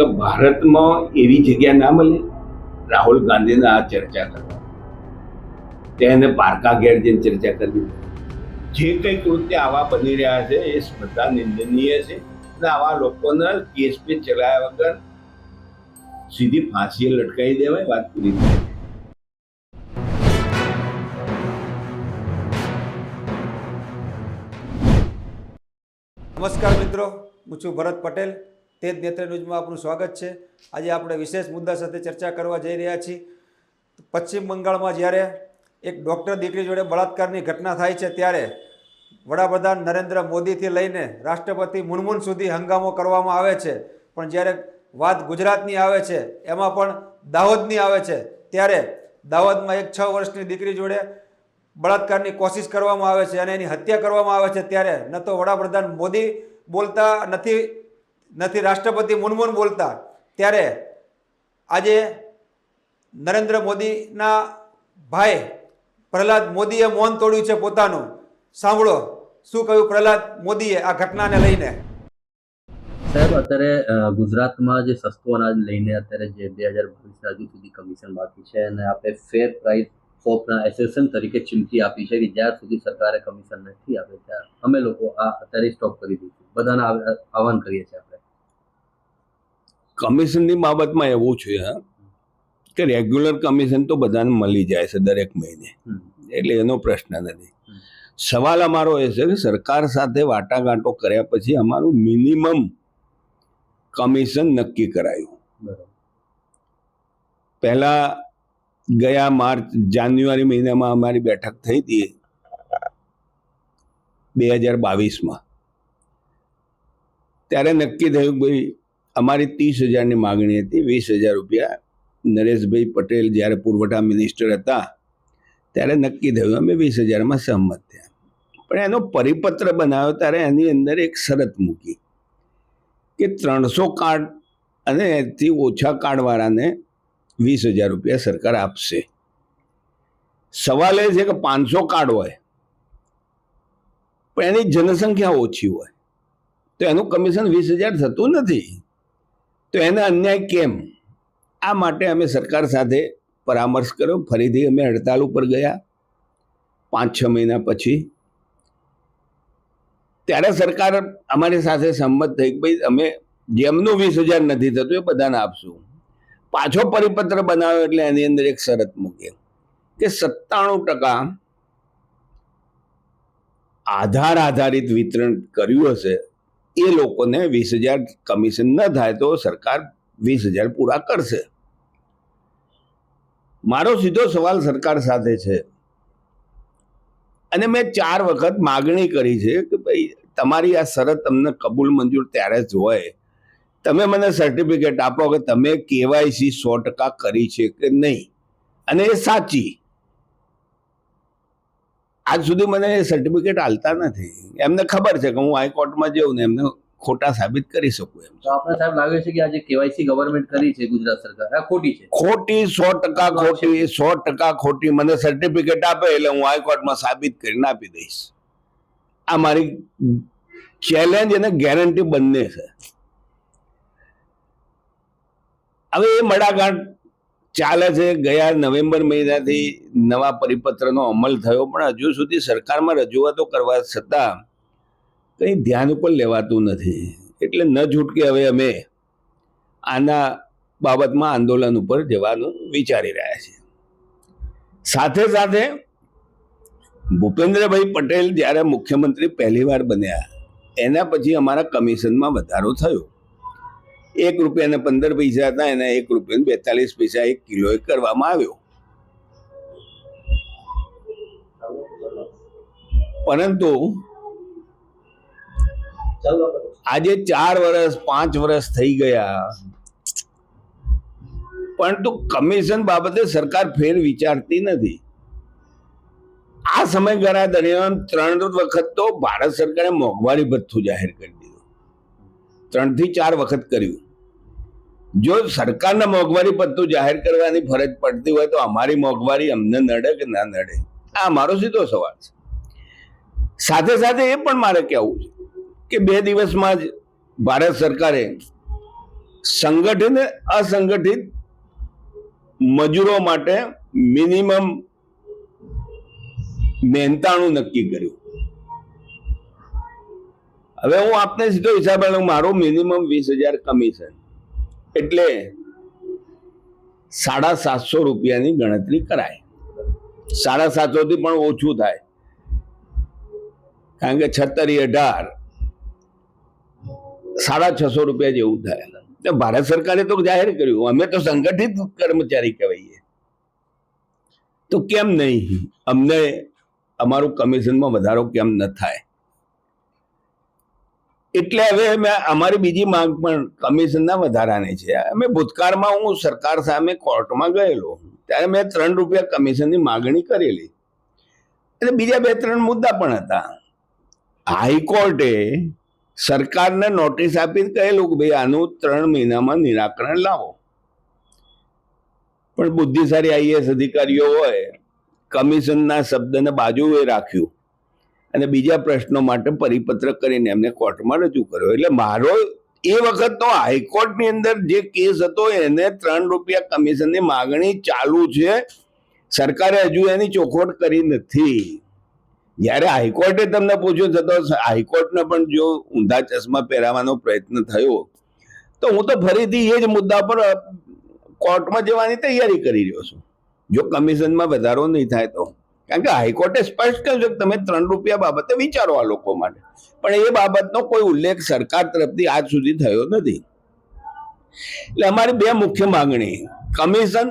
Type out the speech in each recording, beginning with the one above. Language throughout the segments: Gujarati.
કે ભારતમાં એવી જગ્યા ના મળે? રાહુલ ગાંધીના આ ચર્ચા કરવા. તેને પારકા ઘેર જઈને ચર્ચા કરવી જે કંઈ કૃત્ય આવા બની રહ્યા છે, એ સ્પર્ધા નિંદનીય છે અને આવા લોકોને કેસ પે ચલાવ્યા વગર સીધી ફાંસીએ લટકાવી દેવાય વાત પૂરી થાય નમસ્કાર મિત્રો, હું છું ભરત પટેલ. તેજ નેત્ર ન્યૂઝમાં આપનું સ્વાગત છે. આજે આપણે વિશેષ મુદ્દા સાથે ચર્ચા કરવા જઈ રહ્યા છીએ. પશ્ચિમ બંગાળમાં જ્યારે એક ડૉક્ટર દીકરી જોડે બળાત્કારની ઘટના થાય છે, ત્યારે વડાપ્રધાન નરેન્દ્ર મોદીથી લઈને રાષ્ટ્રપતિ મુનમુન સુધી હંગામો કરવામાં આવે છે. પણ જ્યારે વાત ગુજરાતની આવે છે, એમાં પણ દાહોદની આવે છે, ત્યારે દાહોદમાં એક છ વર્ષની દીકરી જોડે બળાત્કારની કોશિશ કરવામાં આવે છે અને એની હત્યા કરવામાં આવે છે, ત્યારે ન તો વડાપ્રધાન મોદી બોલતા નથી નથી, રાષ્ટ્રપતિ મુનમુન બોલતા, ત્યારે આજે નરેન્દ્ર મોદીના ભાઈ પ્રહલાદ મોદીએ મૌન તોડ્યું છે પોતાનું. સાંભળો, શું કહ્યું પ્રહલાદ મોદીએ આ ઘટનાને લઈને? સાહેબ, અત્યારે ગુજરાતમાં જે સસ્તું અનાજ લઈને અત્યારે જે બે હજાર બાવીસના હજુ સુધી કમિશન બાકી છે અને આપણે ફેર પ્રાઇસ હોપના એસોસિએશન તરીકે ચીમકી આપી છે કે જ્યાં સુધી સરકારે કમિશન નથી આપે ત્યાં અમે લોકો આ અત્યારે સ્ટોપ કરી દઈશું. બધાને આહવાન કરીએ છીએ કમિશનની બાબતમાં એવું છે હા કે રેગ્યુલર કમિશન તો બધાને મળી જાય છે દરેક મહિને. એટલે એનો પ્રશ્ન નથી. સવાલ અમારો એ છે કે સરકાર સાથે વાટાઘાટો કર્યા પછી અમારું મિનિમમ કમિશન નક્કી કરાયું. પહેલાં પહેલા ગયા માર્ચ જાન્યુઆરી મહિનામાં અમારી બેઠક થઈ હતી બે હજાર બાવીસમાં. ત્યારે નક્કી થયું કે ભાઈ અમારી ત્રીસ હજારની માગણી હતી, વીસ હજાર રૂપિયા નરેશભાઈ પટેલ જ્યારે પુરવઠા મિનિસ્ટર હતા, ત્યારે નક્કી થયું અમે વીસ હજારમાં સહમત થયા. પણ એનો પરિપત્ર બનાવ્યો ત્યારે એની અંદર એક શરત મૂકી કે ત્રણસો કાર્ડ અને એથી ઓછા કાર્ડવાળાને વીસ હજાર રૂપિયા સરકાર આપશે. સવાલ એ છે કે પાંચસો કાર્ડ હોય, પણ એની જનસંખ્યા ઓછી હોય, તો એનું કમિશન વીસ હજાર થતું નથી. તો એને અન્યાય કેમ? આ માટે અમે સરકાર સાથે પરામર્શ કર્યો. ફરીથી અમે હડતાલ ઉપર ગયા. પાંચ છ મહિના પછી. ત્યારે સરકાર અમારી સાથે સંમત થઈ કે ભાઈ, અમે જેમનું વીસ હજાર નથી થતું એ બધાને આપશું. પાછો પરિપત્ર બનાવ્યો એટલે એની અંદર એક શરત મૂકી. કે સત્તાણું ટકા આધાર આધારિત વિતરણ કર્યું હશે એ લોકોને વીસ હજાર કમિશન ન થાય તો સરકાર વીસ હજાર પૂરા કરશે. મારો સીધો સવાલ સરકાર સાથે છે. અને મેં ચાર વખત માગણી કરી છે કે ભાઈ, તમારી આ શરત તમને કબૂલ મંજૂર ત્યારે જ હોય. તમે મને સર્ટિફિકેટ આપો કે તમે કેવાયસી સો ટકા કરી છે કે નહીં? અને એ સાચી. આજ સુધી મને સર્ટિફિકેટ આલતા નથી. એમને ખબર છે કે હું હાઈકોર્ટમાં જઉં ને એમને ખોટા સાબિત કરી શકું એમ. તો આપણે સાહેબ લાગે છે કે આજે કેવાયસી ગવર્મેન્ટ કરી છે ગુજરાત સરકાર. આ ખોટી છે. ખોટી સો ટકા ખોટી સો ટકા ખોટી. મને સર્ટિફિકેટ આપે એટલે હું હાઈકોર્ટમાં સાબિત કરીને આપી દઈશ. આ મારી ચેલેન્જ અને ગેરંટી બંને છે. હવે એ મડાગાંઠ ચાલે છે. ગયા નવેમ્બર મહિનાથી નવા પરિપત્રનો અમલ થયો. પણ હજુ સુધી સરકારમાં રજૂઆતો કરવા છતાં કંઈ ધ્યાન ઉપર લેવાતું નથી. એટલે ન છૂટકે હવે અમે આના બાબતમાં આંદોલન ઉપર જવાનું વિચારી રહ્યા છીએ. સાથે સાથે ભૂપેન્દ્રભાઈ પટેલ જ્યારે મુખ્યમંત્રી પહેલીવાર બન્યા, એના પછી અમારા કમિશનમાં વધારો થયો. એક રૂપિયાને પંદર પૈસા હતા, એના એક રૂપિયાને બેતાલીસ પૈસા એક કિલોએ કરવામાં આવ્યો. પરંતુ આજે ચાર વર્ષ પાંચ વર્ષ થઈ ગયા. પરંતુ કમિશન બાબતે સરકાર ફેર વિચારતી નથી. આ સમયગાળા દરમિયાન ત્રણ વખત તો ભારત સરકારે મોંઘવારી ભથ્થું જાહેર કરી દીધું. ત્રણથી ચાર વખત કર્યું. જો સરકારના મોંઘવારી પત્તું જાહેર કરવાની ફરજ પડતી હોય તો અમારી મોંઘવારી અમને નડે કે ના નડે? આ મારો સીધો સવાલ છે. સાથે સાથે એ પણ મારે કહેવું છે કે બે દિવસમાં જ ભારત સરકારે સંગઠિત અસંગઠિત મજૂરો માટે મિનિમમ મહેનતાણું નક્કી કર્યું. હવે હું આપને સીધો હિસાબ મારું મિનિમમ વીસ હજાર કમિશન. એટલે સાડા સાતસો રૂપિયાની ગણતરી કરાય. સાડા સાતસો થી પણ ઓછું થાય. કારણ કે છત્તરી અઢાર સાડા છસો રૂપિયા જેવું થાય. ભારત સરકારે તો જાહેર કર્યું, અમે તો સંગઠિત કર્મચારી કહેવાઈએ. તો કેમ નહીં? અમને અમારું કમિશનમાં વધારો કેમ ન થાય? એટલે હવે મેં અમારી બીજી માંગ પણ કમિશનના વધારાની છે. અમે ભૂતકાળમાં હું સરકાર સામે કોર્ટમાં ગયેલો. ત્યારે મેં ત્રણ રૂપિયા કમિશનની માગણી કરેલી. અને બીજા બે ત્રણ મુદ્દા પણ હતા. હાઈકોર્ટે સરકારને નોટિસ આપી કહેલું કે ભાઈ આનું ત્રણ મહિનામાં નિરાકરણ લાવો. પણ બુદ્ધિશાળી આઈએસ અધિકારીઓ હોય, કમિશનના શબ્દને બાજુએ રાખ્યું. અને બીજા પ્રશ્નો માટે પરિપત્ર કરીને એમને કોર્ટમાં રજૂ કર્યો. એટલે મારો એ વખતનો હાઈકોર્ટની અંદર જે કેસ હતો, એને ત્રણ રૂપિયા કમિશનની માગણી ચાલુ છે. સરકારે હજુ એની ચોખવટ કરી નથી. જ્યારે હાઈકોર્ટે તમને પૂછ્યું છે હાઈકોર્ટને પણ જો ઊંધા ચશ્મા પહેરાવાનો પ્રયત્ન થયો, તો હું તો ફરીથી એ જ મુદ્દા પર કોર્ટમાં જવાની તૈયારી કરી રહ્યો છું. જો કમિશનમાં વધારો નહીં થાય તો. કારણ કે હાઈકોર્ટે સ્પષ્ટ કહ્યું છે કે તમે ત્રણ રૂપિયા બાબતે વિચારો આ લોકો માટે. પણ એ બાબતનો કોઈ ઉલ્લેખ સરકાર તરફથી આજ સુધી થયો નથી. એટલે અમારી બે મુખ્ય માંગણી, કમિશન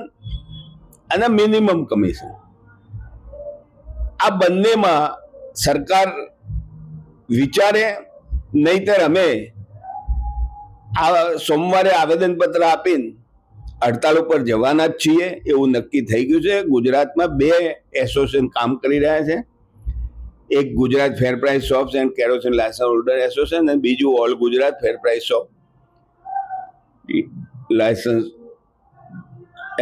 અને મિનિમમ કમિશન. આ બંનેમાં સરકાર વિચારે, નહીતર અમે આ સોમવારે આવેદનપત્ર આપીને હડતાલ ઉપર જવાના જ છીએ એવું નક્કી થઈ ગયું છે. ગુજરાતમાં બે એસોસિએશન કામ કરી રહ્યા છે. એક Gujarat fair price shops and kerosene licence holder association અને બીજું all Gujarat fair price shop licence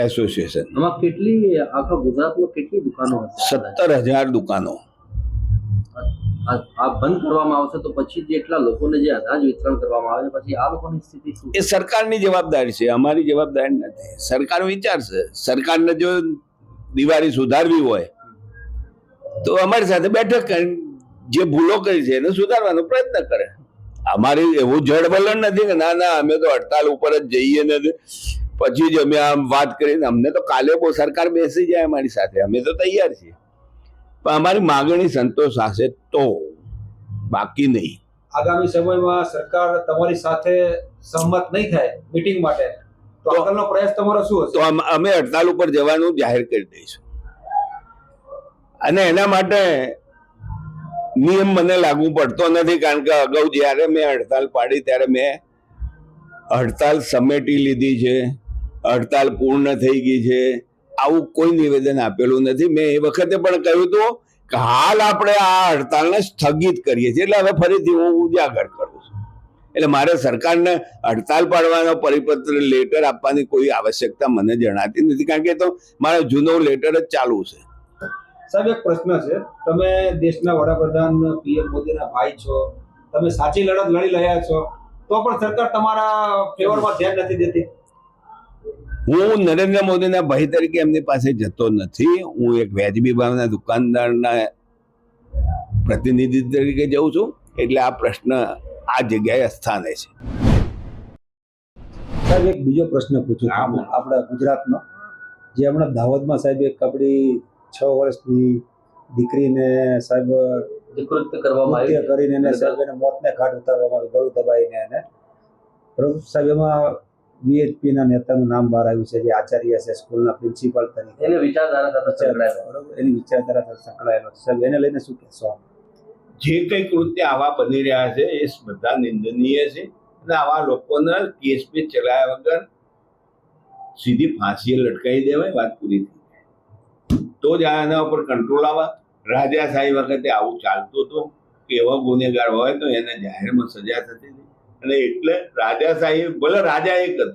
association આમાં કેટલી આખા ગુજરાતમાં કેટલી દુકાનો સત્તર હજાર દુકાનો. આ બંધ કરવામાં આવશે તો પછી જેટલા લોકોને જે અનાજ વિતરણ કરવામાં આવે પછી આ લોકોની સ્થિતિ શું? એ સરકારની જવાબદારી છે, અમારી જવાબદારી નથી. સરકાર વિચારશે. સરકારને જો દિવાળી સુધારવી હોય, તો અમારી સાથે બેઠક જે ભૂલો કરી છે એને સુધારવાનો પ્રયત્ન કરે. અમારી એવું જળવલણ નથી કે ના ના, અમે તો હડતાલ ઉપર જ જઈએ ને પછી જ અમે આમ વાત કરીને અમને તો કાલે બહુ સરકાર બેસી જાય અમારી સાથે. અમે તો તૈયાર છીએ. પણ અમારી માગણી સંતોષ હશે તો બાકી નહીં. આગામી સમયમાં સરકાર તમારી સાથે સહમત નહીં થાય મીટિંગ માટે તો આગળનો પ્રયાસ તમારો શું હશે? તો અમે હડતાલ ઉપર જવાનું જાહેર કરી દઈશું. અને એના માટે નિયમ મને લાગુ પડતો નથી કારણ કે અગાઉ જ્યારે મેં હડતાલ પાડી ત્યારે મેં હડતાલ સમેટી લીધી છે હડતાલ પૂર્ણ થઈ ગઈ છે. આવું કોઈ નિવેદન આપેલું નથી. મેં એ વખતે પણ કહ્યું હતું કે હાલ આપણે આ હડતાલને સ્થગિત કરીએ છીએ. એટલે હવે ફરીથી હું ઉજાગર કરું છું. એટલે મારે સરકારને હડતાલ પાડવાનો પરિપત્ર, લેટર આપવાની કોઈ આવશ્યકતા મને જણાતી નથી. કારણ કે તો મારો જૂનો લેટર જ ચાલુ છે. સાહેબ, એક પ્રશ્ન છે. તમે દેશના વડાપ્રધાન પીએમ મોદીના ભાઈ છો. તમે સાચી લડત લડી રહ્યા છો. તો પણ સરકાર તમારા ફેવરમાં ધ્યાન નથી દેતી. હું નરેન્દ્ર મોદીના ભાઈ તરીકે એમની પાસે જતો નથી. હું એક વ્યાજબી ભાવના દુકાનદારના પ્રતિનિધિ તરીકે જઉં છું. એટલે આ પ્રશ્ન આ જગ્યાએ સ્થાને છે. સાહેબ એક બીજો પ્રશ્ન પૂછું આપણા ગુજરાતનો. જે હમણાં દાહોદમાં સાહેબ એક આપણી છ વર્ષની દીકરીને સાહેબ કૃત્ય કરવામાં આવી કરીને એને સાહેબ એને મોતને ઘાટ ઉતારવામાં આવ્યું ગળું દબાઈને એને. બરોબર? સાહેબ એમાં VHP ના નેતાનું નામ બહાર આવ્યું છે જે આચાર્ય છે સ્કૂલના પ્રિન્સિપાલ તરીકે. એને વિચારધારા સાથે સંકળાયેલો બરોબર એની વિચારધારા સાથે સંકળાયેલો છે. એને લઈને શું કહેશો જે કંઈ કૃત્ય આવા બની રહ્યા છે એ બધા નિંદનીય છે અને આવા લોકોને કેસ પે ચલાયા વગર સીધી ફાંસીએ લટકાવી દેવાય વાત પૂરી થઈ જાય. તો જ આ એના ઉપર કંટ્રોલ આવે. રાજાશાહી વખતે આવું ચાલતું હતું કે એવા ગુનેગાર હોય તો એને જાહેરમાં સજા થતી હતી. અને એટલે રાજા સાહેબ, ભલે રાજા એક હતો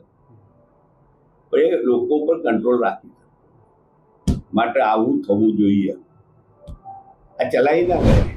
પણ એ લોકો પર કંટ્રોલ રાખી. માટે આવું થવું જોઈએ આ ચલાવી ના કરે